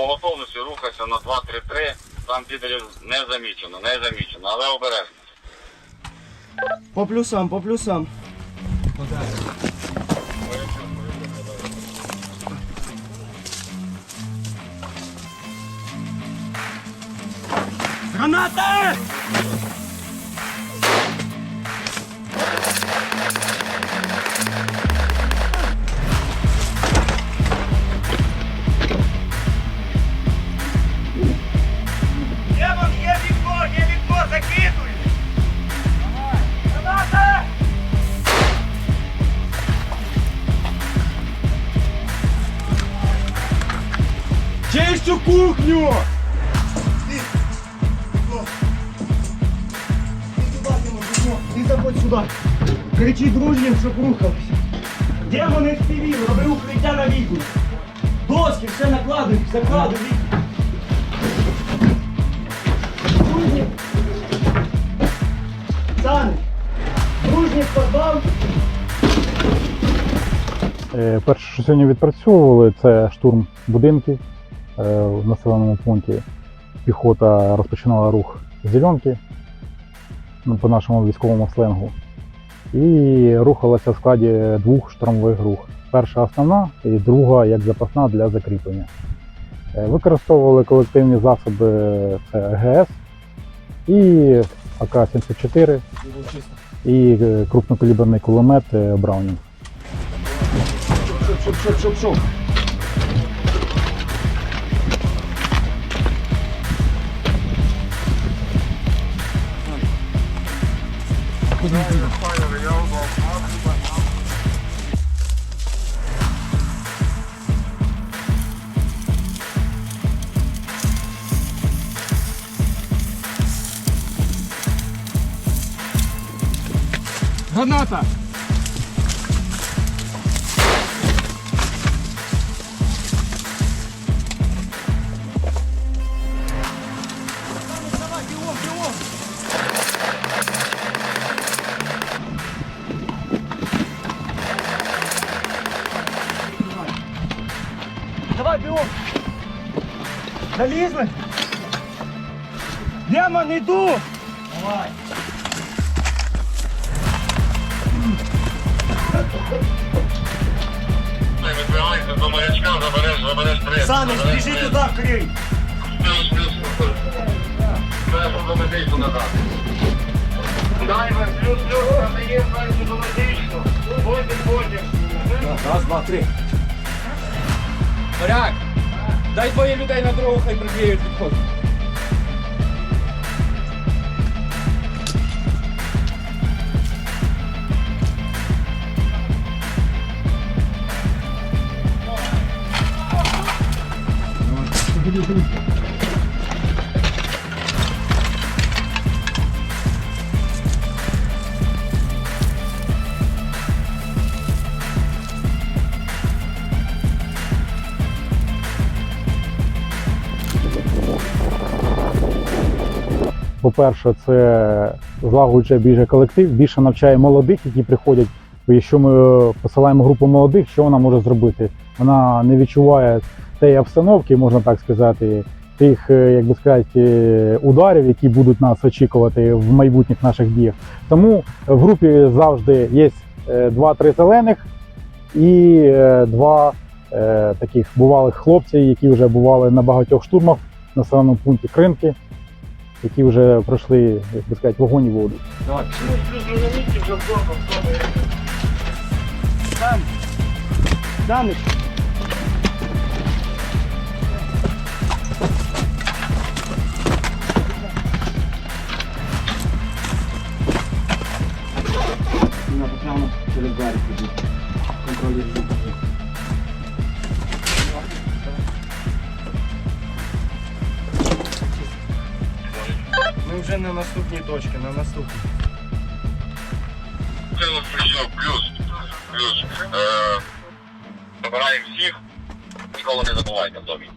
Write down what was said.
по готовності рухатися на 2-3-3. Там підерів не замічено, не замічено, але обережно. По плюсам, по плюсам. Граната! Чистю кухню! Ти заходь сюди. Кричи дружнім, щоб рухалися. Демони співів, роби укриття на вікна. Доски, все накладуй, закладуй вікна. Дружні. Сани. Дружні в подвал. Е, Перше, що сьогодні відпрацьовували, це штурм будинків в населеному пункті. Піхота розпочинала рух зеленки ну, по нашому військовому сленгу. І рухалася в складі двох штурмових груп. Перша основна і друга як запасна для закріплення. Е, Використовували колективні засоби це ГС і АК-74 і е, крупнокаліберний кулемет е, Браунінг. Шуп. Граната! Давай, бігом! Залізли! Демон, іду! Давай! Відбивайся до морячка, забереш, забереш три. Саныч, біжи туди, крий! Треба до медичну надати. Дайвер, плюс-плюс, продає першу до медичну. Потім, потім. Раз, два, три. Моряк, дай двоє людей на дорогу, хай прикриють підход. По-перше, це злагоджує більше колектив, більше навчає молодих, які приходять. Якщо ми посилаємо групу молодих, що вона може зробити? Вона не відчуває тієї обстановки, можна так сказати, тих, е, як би сказати, е, ударів, які будуть нас очікувати в майбутніх наших діях. Тому в групі завжди є е, два-три зелених і е, два е, таких бувалих хлопців, які вже бували на багатьох штурмах населеному пункті Кринки які вже пройшли, як би сказати, вогонь і воду. Давай. Там. Саныч. Вже на наступній точці, на наступній. Плюс, плюс. Е, Забираємо всіх. Ніколи не забувайте в домі.